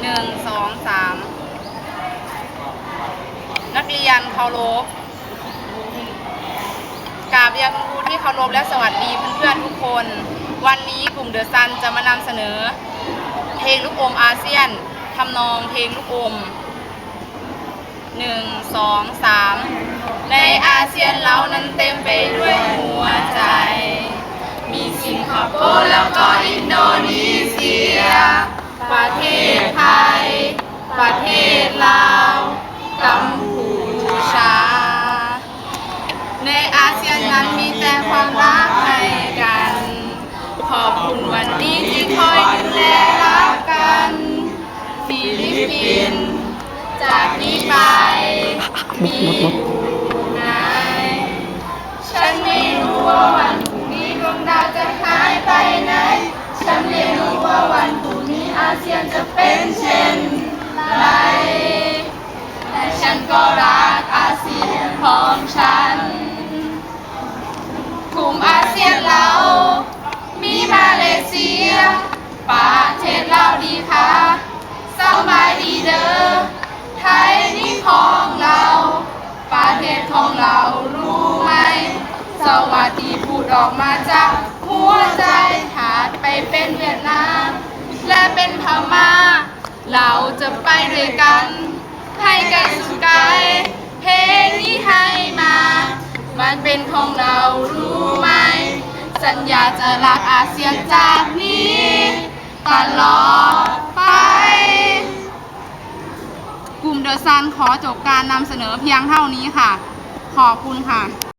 หนึ่งสองสามนักเรียนเคารพกราบเรียนครูที่เคารพและสวัสดีเพื่อนๆทุกคน วันนี้กลุ่มเดอะซันจะมานำเสนอ เพลงลูกอมอาเซียนทำนองเพลงลูกอมหนึ่งสองสามในอาเซียนเรา ประเทศไทย ประเทศลาวกัมพูชา ในอาเซียนนั้นมีแต่ความรักให้กัน ขอบคุณวันนี้ที่คอยดูแลรักกันฟิลิปปินส์จากนี้ไปมี ของฉัน กลุ่มอาเซียนเรา มีมาเลเซีย ประเทศเราดีค่ะสบายดีเด้อ ไทยนี่ของเรา ประเทศของเรารู้ไหม สวัสดีพูดออกมาจากหัวใจหากไปเป็นเวียดนาม และเป็นพม่า เราจะไปด้วยกัน ให้ไกลสุดไกล สัญญาจะรักอาเซียนจากนี้ ตลอดไป กลุ่มเดอะซันขอจบการนำเสนอเพียงเท่านี้ค่ะ ขอบคุณค่ะ